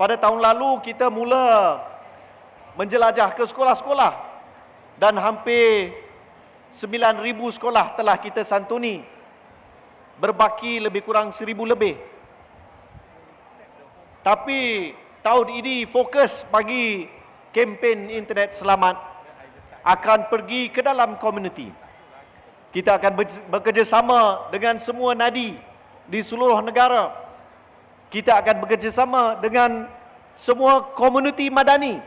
Pada tahun lalu kita mula menjelajah ke sekolah-sekolah dan hampir 9,000 sekolah telah kita santuni. Berbaki lebih kurang 1,000 lebih. Tapi tahun ini fokus bagi kempen internet selamat akan pergi ke dalam komuniti. Kita akan bekerjasama dengan semua nadi di seluruh negara. Kita akan bekerjasama dengan semua komuniti madani.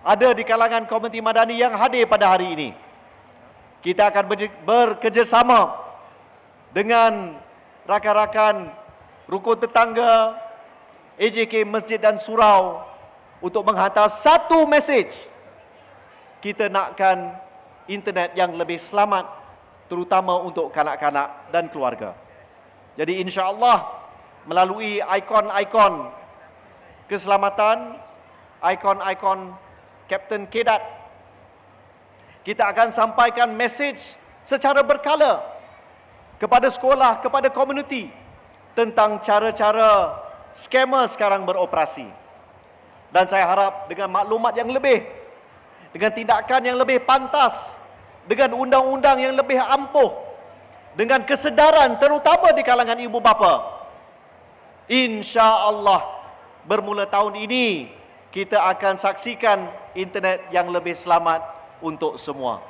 Ada di kalangan komuniti madani yang hadir pada hari ini. Kita akan bekerjasama dengan rakan-rakan rukun tetangga, AJK Masjid dan Surau untuk menghantar satu mesej. Kita nakkan internet yang lebih selamat terutama untuk kanak-kanak dan keluarga. Jadi insya-Allah melalui ikon-ikon keselamatan, ikon-ikon Kapten Kedat, kita akan sampaikan mesej secara berkala kepada sekolah, kepada komuniti tentang cara-cara skamer sekarang beroperasi. Dan saya harap dengan maklumat yang lebih, dengan tindakan yang lebih pantas, dengan undang-undang yang lebih ampuh, dengan kesedaran terutama di kalangan ibu bapa, insya Allah bermula tahun ini kita akan saksikan internet yang lebih selamat untuk semua.